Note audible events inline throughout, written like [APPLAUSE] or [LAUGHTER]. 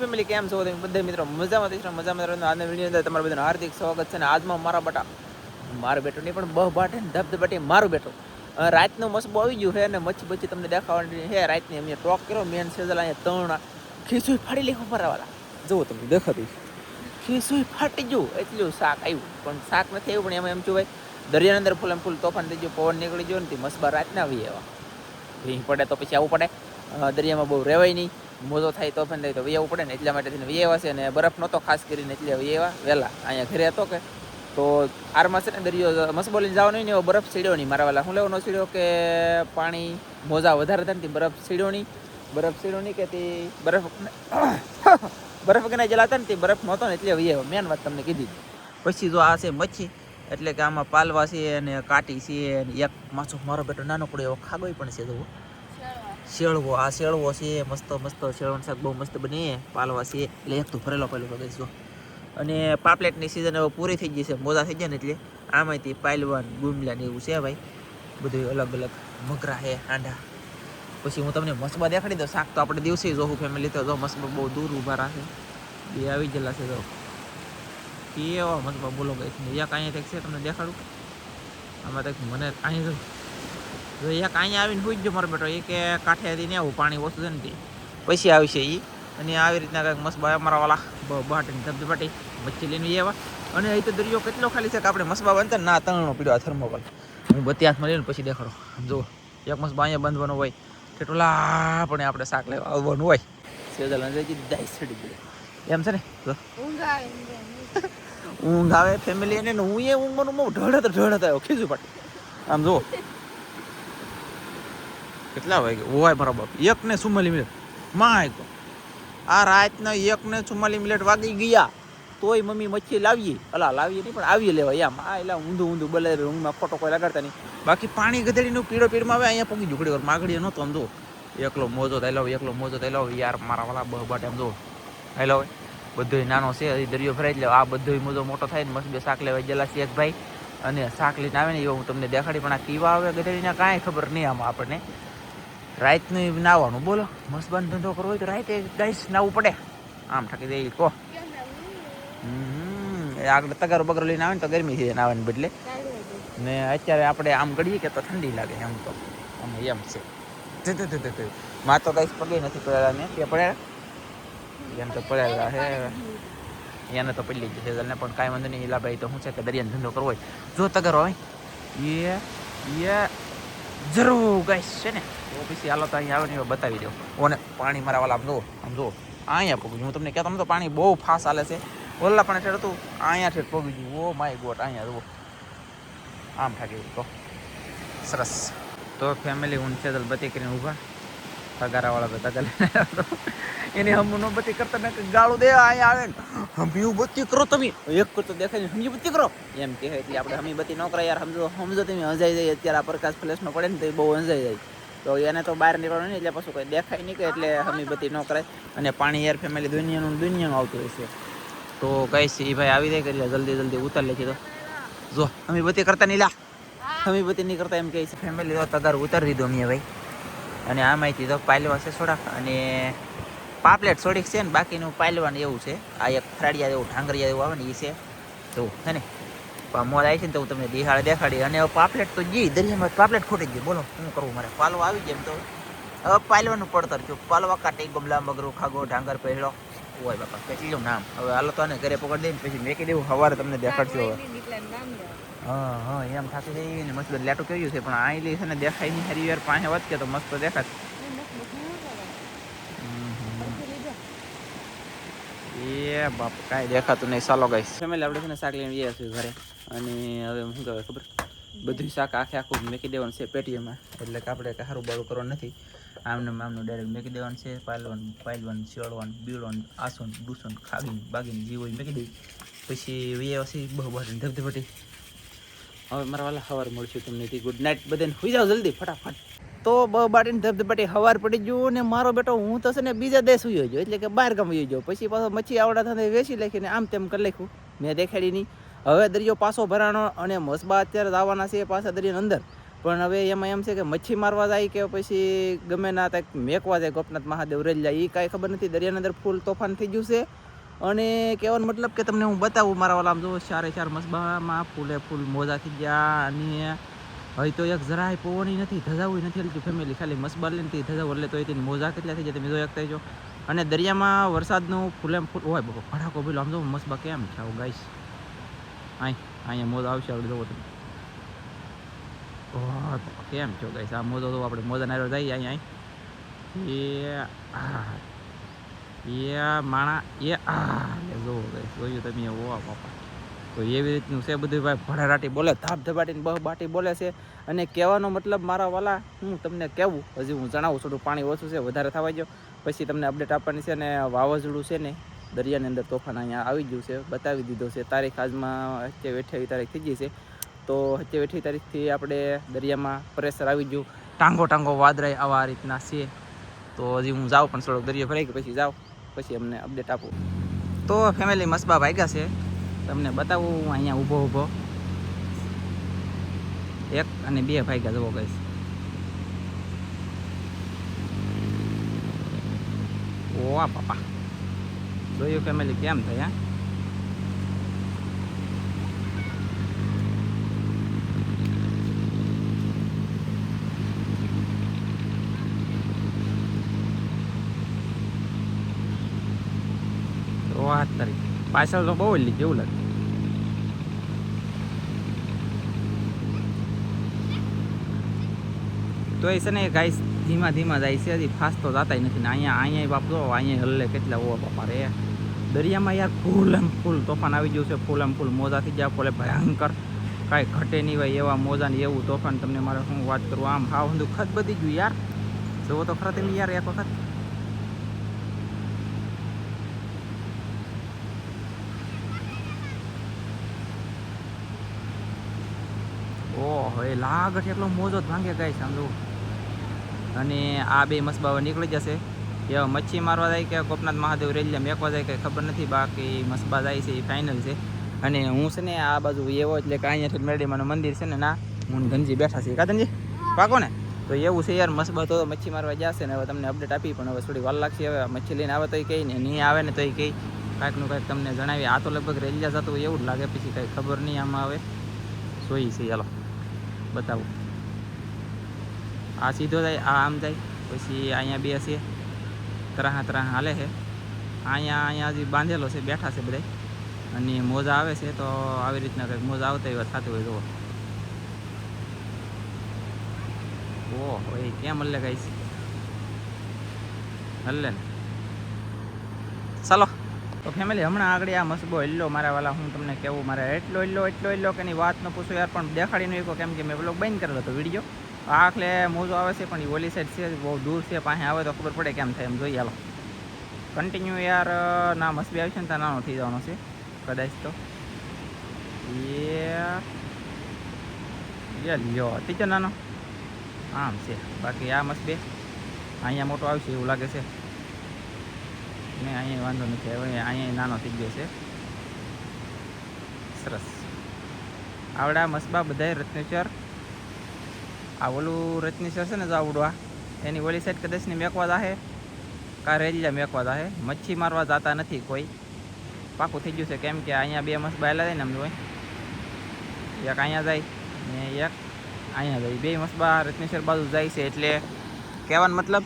Family કેમ છો? બધા મિત્રો મજામાં થઈશ મજામાં રહેવાનું આજના વીડિયો અંદર તમારું બધાનું હાર્દિક સ્વાગત છે ને આજમાં મારા બટા મારો બેટો નહીં પણ બહ બાટે ને ધબધબાટી મારું બેટો. રાતનો બહુ આવી ગયું છે અને મચ્છી બચ્છી તમને દેખાવાની છે. રાતની અમે ટોક કર્યો મેન સેઝલ અહીંયા ત્રણ ખીસુઈ ફાડી લેખો મારાવાલા જુઓ તમને દેખાતી ખીસુઈ ફાટી ગયું એટલું શાક આવ્યું. પણ શાક નથી આવ્યું પણ એમાં એમ ભાઈ દરિયાની અંદર ફૂલ એમ ફૂલ તોફાન થઈ ગયું પવન નીકળી ગયો ને તે મસ્ત રાતના આવી એવા ભીંગ પડે તો પછી આવવું પડે. દરિયામાં બહુ રહેવાય નહીં. મોજો થાય તોફાન થાય તો વી પડે ને એટલા માટે થઈને વેવા છે અને બરફ નહોતો ખાસ કરીને એટલે વેવા વહેલા. અહીંયા ઘરે હતો કે, તો આરમાં છે ને દરિયો મસબોલીને જવાનો નહીં એવો બરફ સીડ્યો નહીં મારા વાલા. હું લેવાનો સીડ્યો કે પાણી મોજા વધારે થાય ને તે બરફ સીડ્યો નહીં. બરફ સીડ્યો નહીં કે તે બરફ [COUGHS] બરફ વગરના જેલા હતા ને તે બરફ નહોતો ને એટલે વી મેન વાત તમને કીધી. પછી જો આ છે મચ્છી, એટલે કે આમાં પાલવા છે અને કાટી છે એક માછો, મારો બેટો નાનો પડ્યો એવો ખાગોય પણ છે, જુઓ. શેળવો, આ શેળવો છે, મસ્ત મસ્ત શેળવણ શાક બહુ મસ્ત બને, પાલવા છે, એટલે એક તો ભરેલો પેલો પગે જો અને પાપલેટની સિઝન હવે પૂરી થઈ છે, મોજા થઈ ગયા ને એટલે આમાંથી પાયલવાન ગુમલા એવું છે ભાઈ. બધું અલગ અલગ મગરા હે આંડા પછી હું તમને મસબા દેખાડી દઉં. શાક તો આપણે દિવસે જોવું ફેમિલી તો જો મસબા બહુ દૂર ઊભા રાખે. બે આવી ગયેલા છે જો. કેવા મસબા બોલો ગઈ છે અહીંયા કંઈક છે તમને દેખાડું? આમાં કંઈક મને અહીંયા જો એક અહીંયા આવીને જ જો મારો બેટો. એ કે કાંઠે ને આવું પાણી ઓછું છે ને તે. પછી આવશે એ અને આવી રીતના કંઈક મસબા અમારા વાલા બાટની ધબધબાટી મચ્છી લઈને એવા અને અહીં તો દરિયો કેટલો ખાલી છે કે આપણે મસબા બનતા ને ના તણનો પીડ્યો આ થર્મોકોલ. હું બધી હાથમાં લઈને પછી દેખાડો. આમ જુઓ એક મસબા અહીંયા બાંધવાનો હોય. કેટલા પણ આપણે શાક લેવા આવવાનું હોય. સેજલ અને દાઈ સડી ગઈ. એમ છે ને? જો. ઊંઘ આવે ફેમિલી એને ને હું એ ઊંઘવાનું બહુ ઢળત ઢળ હતા ખીજું પાટી. આમ જુઓ. કેટલા વાગે? હોય મારા બાપ એક ને ચુમ્માલી મિનિટ. માય ગો આ રાતના એક ને ચુમ્માલી મિનિટ વાગી ગયા. તોય મમ્મી મચ્છી લાવીએ. અલા, લાવીએ નહીં, પણ આવીએ લેવા એમ. આ એલા ઊંધું ઊંધું બલે ઊંઘમાં ખોટો કોઈ લગાડતા નહીં. બાકી પાણી ગધેડીનું પીળો પીળમાં આવે, અહીંયા પગી ઝુકડી વાર માગડીએ નહોતો આમ જો. એકલો મોજો થયેલો એકલો મોજો થયેલો યાર, મારા વાલા બહ બાટે એમ જો. હેલો બધોય નાનો છે દરિયો ફરાઈ લેવા. આ બધોય મોજો મોટો થાય ને મસ્ત બે શાક લેવા ગયેલા છે એક ભાઈ. અને શાક લઈને આવે ને એવો હું તમને દેખાડી, પણ આ કીવા આવે ગધેડીને, કાંઈ ખબર નહીં આમાં આપણને. રાતનું નાવાનું, બોલો. મસ્ત બંધ ધંધો કરવો હોય તો રાતે ગાઈસ નાવું પડે. આમ ઠકી દઈ કહો આગળ તગારો બગરો લઈને આવે ને તો ગરમી થઈ આવે ને બદલે. ને અત્યારે આપણે આમ ગળીએ કે તો ઠંડી લાગે એમ તો. આમ એમ છે. માં તો કઈ પગે નથી પડેલા ને કે પડે એમ તો પડેલા હે. એને તો પડી લીધી ને પણ કાંઈ વાંધો નહીં. એલા ભાઈ તો શું છે કે દરિયાનો ધંધો કરવો હોય. જો તગારો હોય એ એ જરૂર ગાઈસ, છે ને? તો પછી હાલો તો અહીંયા આવે ને બતાવી દો ઓને પાણી મારા વાલા આમ જુઓ આમ જુઓ. અહીંયા પગી હું તમને કહેતો તો પાણી બહુ ફાસ હાલે છે. ઓલા પણ ઠેર હતું અહીંયા ઠેર પગી ગયું ઓ માય ગોટ અહીંયા જુઓ. આમ ઠાકી તો સરસ. તો ફેમિલી હું છે બતી કરીને ઊભા. તગારાવાળા બધા તગા લઈને એની હમ બત્તી કરતા મેં ગાળું દે અહીંયા આવે ને. હમી બત્તી કરો તમે. એક કરતો દેખાય ને હમી બત્તી કરો. એમ કહે એટલે આપણે હમી બત્તી ન કરાય યાર. સમજો સમજો તમે હંજાઈ જાય અત્યારે આ પ્રકાશ ફ્લેશમાં પડે ને તો એ બહુ હંજાઈ જાય. તો એને તો બહાર નીકળવાનું નહીં એટલે પછી કોઈ દેખાય નહીં કે એટલે હમી બત્તી ન કરાય. અને પાણી યાર ફેમિલી દુનિયાનું દુનિયાનું આવતું હોય છે. તો કહીશ એ ભાઈ આવી જાય કરી લે જલ્દી જલ્દી ઉતાર લે તો. જો હમી બત્તી કરતા નહીં લા. હમી બત્તી નહીં કરતા એમ કહે છે. ફેમિલી તો તગાર ઉતારી દીધો મેં ભાઈ. અને આમાંથી તો પાયલવા છે થોડાક. અને પાપલેટ થોડીક છે ને બાકીનું પાયલવાન એવું છે. આ એક ફરાડિયા એવું, ઢાંગરિયા એવું આવે ને એ છે. તો હે ને? પણ આવી છે ને તો હું તમને દિહાળ દેખાડી. અને પાપલેટ તો જી, દરિયામાં પાપલેટ ખૂટી ગયું. બોલો, શું કરવું મારે? પાલવા આવી જાય તો. હવે પાલવાનું પડતર છું પાલવા કાટે ગમલા, મગરું, ખાગો, ઢાંગર, પહેલો. હોય બાપા, કેટલું નામ. હવે હાલો તો આને ઘરે પકડી દઈને પછી મેકી દેવું. સવારે તમને દેખાડશું હવે. હા હા એમ થાકી જઈ ને મસ્ત લેટો કર્યું છે પણ આઈલી છે ને દેખાય નહીં હરી વાર પાસે વાત કે તો મસ્ત દેખાત એ બાપ કાંઈ દેખાતું નહીં ચાલો ગાઈસ. ફેમિલી આપણે છે ને શાક લઈને જઈએ છીએ ઘરે અને હવે શું કહેવાય ખબર? બધું શાક આખે આખું મેકી દેવાનું છે પેટીએમાં. એટલે કે આપણે કાંઈ સારું બારું કરવાનું નથી. આમને આમનું ડાયરેક્ટ મેકી દેવાનું છે પાલવાનું પાયલવાનું શેળવાનું બીળવાનું આસુન ડૂસન ખાવીને બાગીને જીવો મેકી દઈ પછી વ્યવસ્થિત બહુ બહુ ધબધબટી. હવે મારા વાલા સવાર મળશું તમને ગુડ નાઇટ. બધાને સુઈ જાઓ જલ્દી, ફટાફટ. તો બ બાટીને ધબધબાટી હવાર પડી ગયું ને મારો બેટો, હું તો છે ને બીજા દેશ ઉયો ગયો, એટલે કે બહાર ગામ ઉયો ગયો. પછી પાછો મચ્છી આવડા થાય વેચી લખીને આમ તેમ કરી લખ્યું મેં દેખાડી નહીં. હવે દરિયો પાછો ભરાણો અને મસબા અત્યારે આવવાના છે પાછા દરિયાની અંદર. પણ હવે એમાં એમ છે કે મચ્છી મારવા જાય કે પછી ગમે ના તક મેકવા જાય ગોપનાથ મહાદેવ, રેલ જાય એ કાંઈ ખબર નથી. દરિયાની અંદર ફૂલ તોફાન થઈ ગયું છે. અને કહેવાનો મતલબ કે તમને હું બતાવું, મારા વાલા આમ જો ચારે ચાર મસબામાં ફૂલે ફૂલ મોજા થઈ ગયા અને હવે તો એક જરાય પવની નથી ધજાવું નથી હલતું ફેમિલી ખાલી મસબા લઈને તે ધજાવું એટલે તો એ મોજા કેટલા થઈ જાય તમે જોઈ શકતા છો અને દરિયામાં વરસાદનું ફૂલેમ ફૂલ હોય બહુ ભડાકો ભીલો, આમ જો મસબા કેમ આવું ગાઈશ અહીં અહીંયા મોજા આવશે આપણે જોવો તમે. કેમ છો ગાઈશ આ મોજો તો આપણે મોજા નારો જઈએ અહીંયા એ, આ એ માણા એ આ જોવો જોયું તમે ઓ બાપા. તો એવી રીતનું છે બધું ભાઈ ભડારાટી બોલે, ધાપ ધબાટીને બહ બાટી બોલે છે. અને કહેવાનો મતલબ મારા વાલા, હું તમને કહેવું, હજી હું જણાવું થોડું પાણી ઓછું છે, વધારે થવા જો પછી તમને અપડેટ આપવાની છે અને વાવાઝોડું છે ને, દરિયાની અંદર તોફાન અહીંયા આવી ગયું છે, બતાવી દીધો છે. તારીખ આજમાં અત્યારે અઠ્યાવીસ તારીખ થઈ ગઈ છે. તો અત્યારે અઠ્યાવીસ તારીખથી આપણે દરિયામાં પ્રેશર આવી ગયું. ટાંગો ટાંગો વાદરાય આવા રીતના છે. તો હજી હું જાઉં પણ થોડોક દરિયો ભરાઈ ગયો, પછી જાઉં. પછી અમને અપડેટ આપો. તો ફેમિલી મસબા ભાગ્યા છે. તમને બતાવું, હું અહીંયા ઊભો ઊભો. એક અને બે ભાગ્યા જવો કહીશ ઓવા પાપા. જોયું ફેમિલી કેમ થાય હા તારીખ તારી પાછળ તો બહુ લીધી એવું લાગે? તો એ છે ને ગાઈસ ધીમા ધીમા જાય છે, હજી ફાસ્ટ તો જતા નથી ને અહીંયા અહીંયા બાપ જો, અહીંયા હલ્લે કેટલા ઓ બાપા રે. દરિયામાં યાર ફૂલ એમ ફૂલ તોફાન આવી ગયું છે, ફૂલ એમ ફૂલ મોજા થઈ ગયા, ફૂલે ભયંકર. કાંઈ ઘટે નહીં હોય એવા મોજા ને એવું તોફાન, તમને મારે શું વાત કરું, આમ હાવ હંધું ખત બધી ગયું યાર. જોવો તો ખરા તમે યાર એક વખત. એ લાગઠ એટલો મોજો ભાંગે ગાય સમજો અને આ બે મસબાવા નીકળી જશે. એવા મચ્છી મારવા જાય કે ગોપનાથ મહાદેવ રેલિયા મેકવા જાય કંઈ ખબર નથી, બાકી મસબા જાય છે, એ ફાઇનલ છે. અને હું છે ને આ બાજુ એવો એટલે કે અહીંયાથી મેરડીમાનું મંદિર છે ને, ના, હું ગંજી બેઠા છીએ. કા ધનજી? પાકો ને? તો એવું છે યાર, મસબા તો મચ્છી મારવા જશે ને, હવે તમને અપડેટ આપી, પણ હવે થોડી વાર લાગશે. હવે મચ્છી લઈને આવે તો એ કહી નહીં આવે ને તો એ કહી કાંઈકનું કાંઈક તમને જણાવી આ તો લગભગ રેલિયા જતું એવું જ લાગે, પછી કાંઈ ખબર નહીં આમાં આવે સોઈ છે ચાલો બતાવું. આ સીધો જાય, આ આમ જાય, પછી અહીંયા બે છે. ત્રાહા ત્રાહા હાલે છે. અહીંયા અહીંયા હજી બાંધેલો છે, બેઠા છે બધા અને મોજા આવે છે તો આવી રીતના કંઈક મોજા આવતા એવા થતું હોય, જુઓ. ઓહ એ કેમ હલ્લે ગાઈશ હલ્લે ને. ચાલો. તો ફેમિલી હમણાં આગળ આ મસબો હિલ્લો મારા વાલા, હું તમને કહેવું મારે એટલો હિલ્લો, એટલો એટલો કે એની વાત ન પૂછો યાર, પણ દેખાડી નહીં કેમ કે મેં બ્લોગ બંધ કરેલો હતો વીડિયો આખલે મોજો આવે છે, પણ એ ઓલી સાઈડ છે, બહુ દૂર છે પાસે આવે તો ખબર પડે કેમ થાય, એમ જોઈએ હાલો કન્ટિન્યુ યાર ના મસબી છે ને, ત્યાં નાનો થઈ જવાનો છે, કદાચ તો. એ લ્યો ટીચર નાનો? આમ છે, બાકી આ મસબે, અહીંયા મોટો આવશે એવું લાગે છે. ને અહીંયા વાંધો નથી હવે અહીંયા નાનો થઈ ગયો છે. સરસ. આવડા, મસબા, બધાય રત્નેશ્વર. આ ઓલું રત્નેશ્વર છે ને જો આવડવા એની ઓલી સાઈડ કદાચની મેકવા જાહે. કા રેલિયા મેકવા જાહે. મચ્છી મારવા જતા નથી કોઈ. પાકું થઈ ગયું છે કેમ કે અહીંયા બે મસબા એલા જાય ને અમને હોય એક અહીંયા જાય ને એક અહીંયા જાય. બે મસબા રત્નેશ્વર બાજુ જાય છે એટલે કહેવાનો મતલબ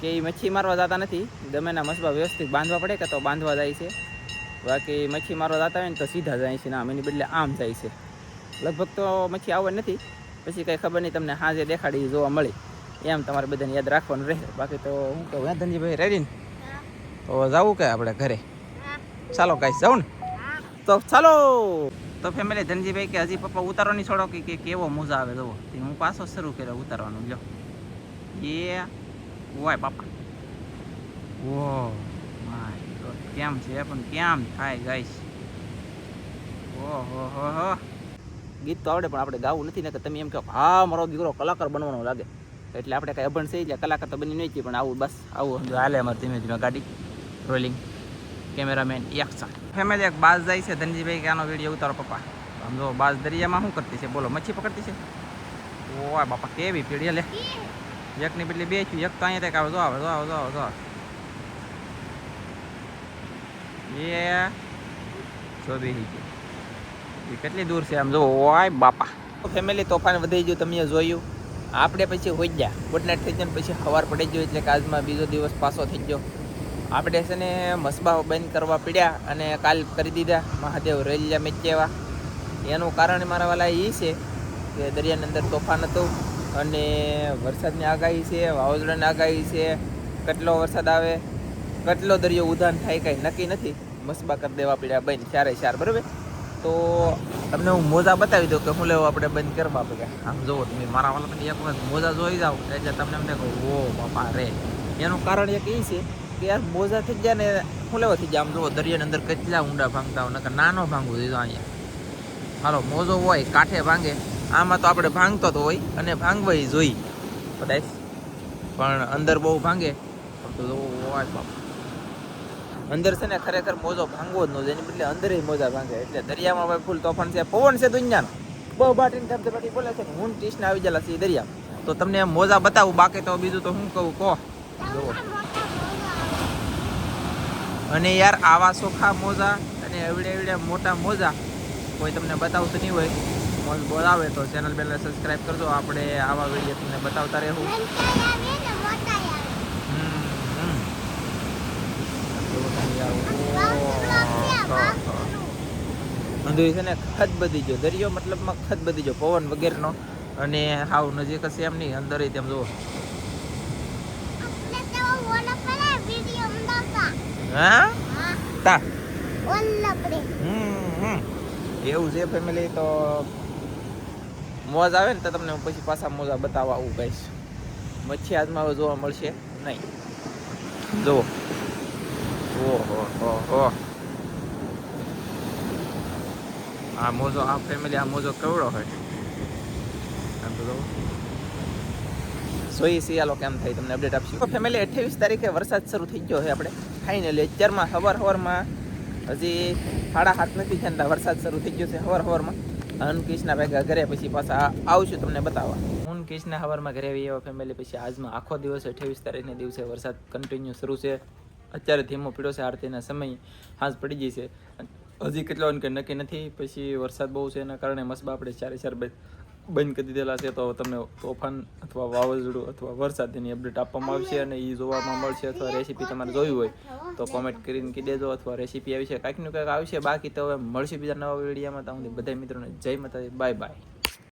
કે એ મચ્છી મારવા જતા નથી. ગમેના મસબા વ્યવસ્થિત બાંધવા પડે કે તો બાંધવા જાય છે. બાકી મચ્છી મારવા જતા હોય ને તો સીધા જાય છે ને આમ, એની બદલે આમ જાય છે. લગભગ તો મચ્છી આવે નથી. પછી કંઈ ખબર નહીં, તમને હાજે દેખાડી જોવા મળી. એમ તમારે બધાને યાદ રાખવાનું રહે. બાકી તો હું કહું હે ધનજીભાઈ રેડી ને? તો જવું કે આપણે ઘરે? ચાલો, કાંઈ જાઉં ને? તો ચાલો! તો ફેમિલી ધનજીભાઈ કે હજી પપ્પા ઉતારવાની છોડો કે કેવો મોજા આવે જવો હું પાછો શરૂ કર્યો ઉતારવાનું, લ્યો. એ વાય બાપા. ઓ માય ગોડ કેમ છે? પણ કેમ થાય ગાઈસ? ઓ હો હો. ગીત તો આવડે પણ આપણે ગાવું નથી ને કે તમે એમ કહો હા મારો દીકરો કલાકાર બનવાનો લાગે. એટલે આપણે કાંઈ અભણ થઈ જાય કલાકાર તો બની નહીં છીએ પણ આવું બસ આવું હાલે અમારે ધીમે ધીમે ગાડી રોલિંગ કેમેરામેન એક્શન ફેમિલી એક બાજ જાય છે ધનજીભાઈ કે આનો વીડિયો ઉતારો પપ્પા. સમજો બાજ દરિયામાં શું કરતી છે? બોલો મચ્છી પકડતી છે? ઓય બાપા કેવી પીડી લે. એક ની બદલે બે છું એક તો અહીંયા તક આવે, જો આવે જો આવે જો આવે, જો એ જો બેહી ગયો. એ કેટલી દૂર છે આમ જો, ઓય બાપા. ફેમિલી તોફાન વધી ગયું, તમે જોયું. આપણે પછી હોઈ ગયા. ગુડ નાઇટ થઈ જાય પછી સવાર પડી ગયો એટલે કે આજમાં બીજો દિવસ પાછો થઈ ગયો. આપણે છે ને મસબાઓ બંધ કરવા પડ્યા અને કાલ કરી દીધા. મહાદેવ રેલિયા મેચેવા એનું કારણ મારા વાલા એ છે કે દરિયાની અંદર તોફાન હતું. અને વરસાદની આગાહી છે, વાવાઝોડાની આગાહી છે, કેટલો વરસાદ આવે, કેટલો દરિયો ઉધાન થાય કાંઈ નક્કી નથી. મસબા કરી દેવા પડ્યા બંધ ચારે ચાર, બરાબર? તો તમને હું મોજા બતાવી દઉં કે હું લેવો આપણે બંધ કરવા પડે આમ જુઓ તમે, મારા પણ એક વખત મોજા જોઈ જાઓ, એટલે તમને એમને કહું ઓ બાપા રે. એનું કારણ એક એ છે કે યાર મોજા થઈ ગયા ને હું લેવા થઈ ગયા? આમ જુઓ, દરિયાની અંદર કેટલા ઊંડા ભાંગતા હોય, નકર નાનો ભાંગવું દીધો અહીંયા. હાલો, મોજો હોય, કાંઠે ભાંગે. આમાં તો આપણે ભાંગતો તો હોય અને ભાંગવાય જોઈ. કદાચ. પણ અંદર બહુ ભાંગે. તો અંદર છે ને ખરેખર મોજો ભાંગવો જ ન જોઈએ. એની બદલે અંદર મોજા ભાંગે. એટલે દરિયામાં ભાઈ ફૂલ તોફાન છે. પવન છે દુનિયાનો. બહુ બાટીને ધબધબાટી બાટી બોલે છે હું ટીસને આવી ગયેલા છે દરિયા તો તમને મોજા બતાવું. બાકી તો બીજું તો હું કહું? કહો. અને યાર આવા સોખા મોજા અને એવડે એવડે મોટા મોજા કોઈ તમને બતાવતું નહીં હોય. મોજ બોલાવે તો ચેનલ બેનલ સબસ્ક્રાઈબ કરજો. આપણે આવા વીડિયો તમને બતાવતા રહેવું. ઓહો. અંધુરી છે ને ખત બધી ગયો દરિયો મતલબમાં ખત બધી ગયો પવન વગેરેનો. અને હાવ નજીક હશે એમ નહીં અંદર તેમ જુઓ. હા? તા. હમ, હમ. એવું છે ફેમિલી તો. મોજ આવે ને તો તમને હું પછી પાછા મોજા બતાવવા આવું કહીશ. મચ્છી આજમાં જોવા મળશે નહીં. જુઓ. ઓહો આ મોજો, આ ફેમિલી આ મોજો કેવડો હોય? આમ તો. સોઈ સિયાલો કેમ થાય તમને અપડેટ આપશું. ફેમિલી અઠ્યાવીસ તારીખે વરસાદ શરૂ થઈ ગયો છે આપણે. ફાઇનલી અત્યારમાં સવાર સવારમાં હજી સાડા હાથ નથી થયા વરસાદ શરૂ થઈ ગયો છે સવાર સવારમાં અનકિશના ભેગા ઘરે પછી પાછા આવશું તમને બતાવવા. હું કિશના હવારમાં ઘરે આવી એવા ફેમિલી પછી આજમાં આખો દિવસ અઠ્યાવીસ તારીખના દિવસે વરસાદ કન્ટિન્યુ શરૂ છે. અત્યારે ધીમો પીડો છે, આરતીના સમય હાંસ પડી ગઈ છે. હજી કેટલો કે નક્કી નથી, પછી વરસાદ બહુ છે એના કારણે મસબા આપણે ચારે ચાર બંધ કરી દીધેલા છે, તો તમને તોફાન અથવા વાવાઝોડું અથવા વરસાદ એની અપડેટ આપવામાં આવશે અને એ જોવામાં મળશે અથવા રેસીપી તમારે જોવી હોય, તો કોમેન્ટ કરીને કહી દેજો અથવા રેસીપી આવી છે કાંઈકનું કાંઈક આવશે, બાકી તો હવે મળશે બીજા નવા વિડીયોમાં તો બધા મિત્રોને જય માતાજી બાય બાય